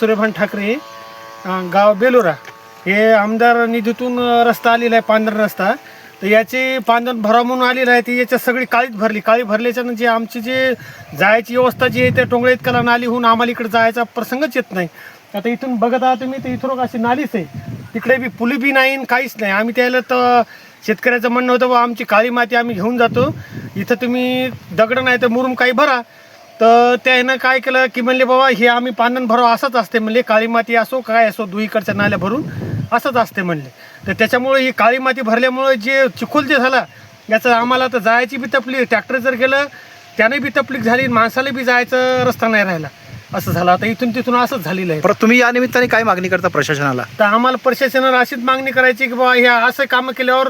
सूर्यभान ठाकरे गाव बेलोरा. हे आमदार निधीतून रस्ता आलेला आहे पांढरा रस्ता. तर याचे पांढरण भराव म्हणून आलेलं आहे ती याच्यात सगळी काळीच भरली. काळी भरल्याच्यानं जे आमची जे जायची व्यवस्था जी आहे त्या टोंगळे कला नाली होऊन आम्हाला इकडे जायचा प्रसंगच येत नाही. आता इथून बघत आहात तुम्ही तर इथून अशी नालीच आहे. तिकडे बी पुली बी नाही काहीच नाही. आम्ही त्याला तर शेतकऱ्याचं म्हणणं होतं व आमची काळी माती आम्ही घेऊन जातो. इथं तुम्ही दगड नाही तर मुरुम काही भरा. तर त्यानं काय केलं की म्हणले बाबा हे आम्ही पांधन भराव असंच असते. म्हणले काळी माती असो काय असो दुईकडच्या नाल्या भरून असंच असते. म्हणले. तर त्याच्यामुळे ही काळी माती भरल्यामुळे जे चिखोल जे झाला याचं आम्हाला तर जायची बी तकलीफ ट्रॅक्टर जर गेलं त्याने बी तकलीफ झाली माणसाला बी जायचं रस्ता नाही राहिला. असं झालं. आता इथून तिथून असंच झालेलं आहे. तुम्ही या निमित्ताने काय मागणी करता प्रशासनाला? तर आम्हाला प्रशासनाला अशीच मागणी करायची की बाबा ह्या असं कामं केल्यावर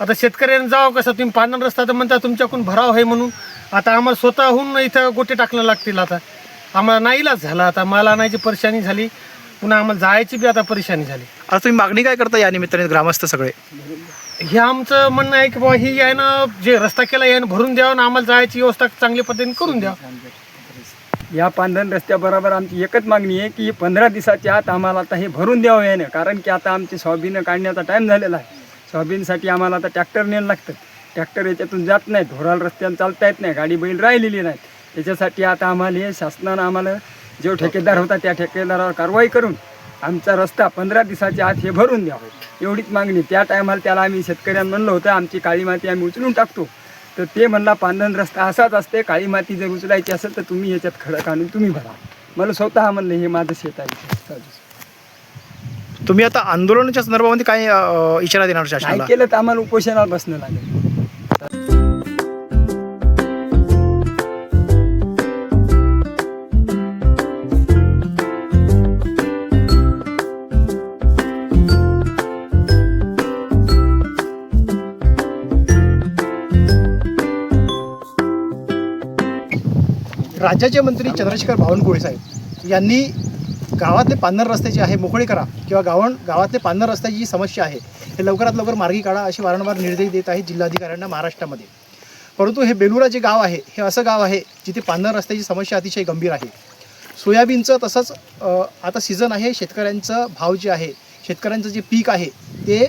आता शेतकऱ्यांनी जावं कसं? तुम्ही पांढरा रस्ता तर म्हणता तुमच्याकडून भराव आहे म्हणून. आता आम्हाला स्वतःहून इथं गोटे टाकणं लागतील आता. आम्हाला नाईलाच झाला आता. मला आणायची परेशानी झाली पुन्हा आम्हाला जायची बी आता परेशानी झाली. आता तुम्ही मागणी काय करता या निमित्ताने ग्रामस्थ सगळे? हे आमचं म्हणणं आहे की बाबा ही आहे ना जे रस्ता केला यानं भरून द्यावं आणि आम्हाला जायची व्यवस्था चांगल्या पद्धतीने करून द्यावं. या पांधन रस्त्याबरोबर आमची एकच मागणी आहे की पंधरा दिवसाच्या आत आम्हाला आता हे भरून द्यावं यानं. कारण की आता आमचे सोयाबीन काढण्याचा टाईम झालेला आहे. सोयाबीनसाठी आम्हाला आता ट्रॅक्टर न्यायला लागतं. ट्रॅक्टर याच्यातून जात नाही ढोराला रस्त्यानं चालता येत नाही. गाडी बैल राहिलेली नाही त्याच्यासाठी आता आम्हाला हे शासनानं आम्हाला जो ठेकेदार होता त्या ठेकेदारावर कारवाई करून आमचा रस्ता पंधरा दिवसाच्या आत हे भरून द्यावं. एवढीच मागणी. त्या टायमाला त्याला आम्ही शेतकऱ्यांना म्हणलं होतं आमची काळी माती आम्ही उचलून टाकतो. तर ते म्हणला पांधन रस्ता असाच असते काळी माती जर उचलायची असेल तर तुम्ही याच्यात खडक आणून तुम्ही भरा. मला स्वतः म्हणलं हे माझं शेत आहे. तुम्ही आता आंदोलनाच्या संदर्भामध्ये काय इशारा देणार शासनाला? केलं तर आम्हाला उपोषणाला बसणं लागेल. राज्याचे मंत्री चंद्रशेखर बावनकुळे साहेब यांनी गावातले पानर रस्ते जे आहे मोकळे करा किंवा गावण गावातले पानर रस्त्याची जी समस्या आहे. हे लवकरात लवकर मार्गी काढा अशी वारंवार निर्देश देत आहेत जिल्हाधिकाऱ्यांना महाराष्ट्रामध्ये. परंतु हे बेलुरा जे गाव आहे हे असं गाव आहे जिथे पानर रस्त्याची समस्या अतिशय गंभीर आहे. सोयाबीनचं तसंच आता सीझन आहे शेतकऱ्यांचं भाव जे आहे शेतकऱ्यांचं जे पीक आहे ते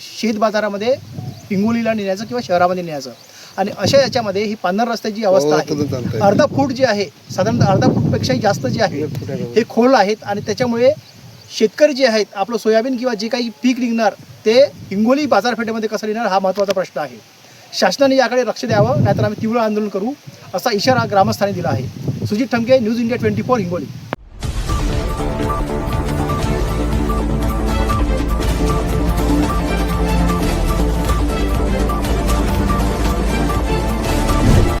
शेत बाजारामध्ये पिंगोलीला नेण्याचं किंवा शहरामध्ये नेण्याचं. आणि अशा याच्यामध्ये ही पांढर रस्त्याची अवस्था आहे. अर्धा फूट जे आहे साधारणतः अर्धा फूटपेक्षाही जास्त जे आहे हे खोल आहेत आणि त्याच्यामुळे शेतकरी जे आहेत आपलं सोयाबीन किंवा जे काही पीक निघणार ते हिंगोली बाजारपेठेमध्ये कसं येणार हा महत्त्वाचा प्रश्न आहे. शासनाने याकडे लक्ष द्यावं नाहीतर आम्ही तीव्र आंदोलन करू असा इशारा ग्रामस्थांनी दिला आहे. Sujit Thamke news India twenty four Hingoli.